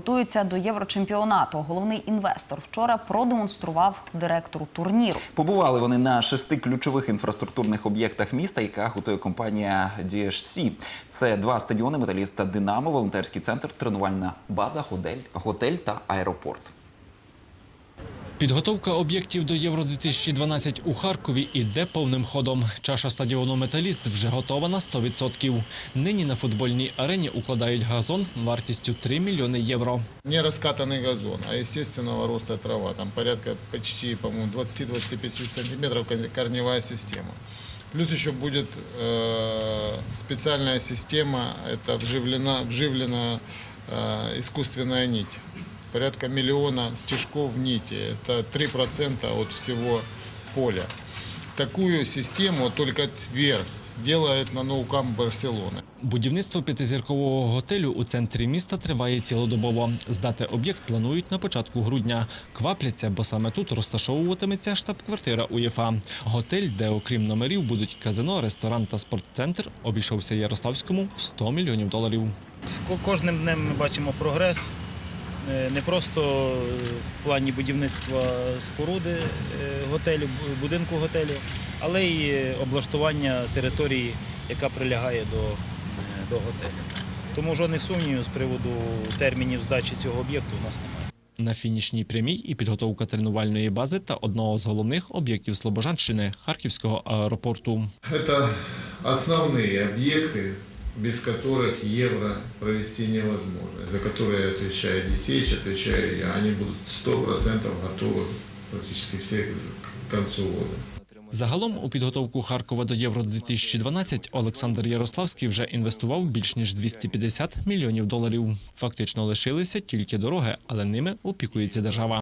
Готуються до єврочемпіонату. Головний інвестор вчора продемонстрував директору турніру. Побували вони на шести ключових інфраструктурних об'єктах міста, яка готує компанія DHC. Це два стадіони металіста Динамо, волонтерський центр, тренувальна база, готель, готель та аеропорт. Підготовка об'єктів до Євро 2012 у Харкові іде повним ходом. Чаша стадіону Металіст вже готова на 100%. Нині на футбольній арені укладають газон вартістю 3 мільйони євро. Не раскатанный газон, а естественного роста трава. Там порядка почти, по-моему, 20-25 сантиметров кор- корневая система. Плюс еще будет э, специальная система, это вживлена, вживлена э, искусственная нить. Порядка миллиона стежков нити, это 3% от всего поля. Такую систему только сверх делает на ноукам Барселоны. Будівництво п'ятизіркового готелю у центрі міста триває цілодобово. Здати об'єкт планують на початку грудня. Квапляться, бо саме тут розташовуватиметься штаб-квартира УЄФА. Готель, де окрім номерів будуть казино, ресторан та спортцентр, обійшовся Ярославському в 100 мільйонів доларів. З кожним днем ми бачимо прогрес. Е, Не просто в плані будівництва споруди е, готелю, бу- будинку готелю, але й облаштування території, яка прилягає до, е, до готелю. Тому жодних сумнівів з приводу термінів здачі цього об'єкту у нас немає. На фінішній прямій і підготовка тренувальної бази та одного з головних об'єктів Слобожанщини Харківського аеропорту. Это основные объекты, без которых евро провести невозможно, за которые отвечает Десеич, отвечаю я. Они будут 100% готовы практически все к концу года. Загалом у підготовку Харкова до Євро 2012 Олександр Ярославський вже інвестував більш ніж 250 мільйонів доларів. Фактично лишилися тільки дороги, але ними опікується держава.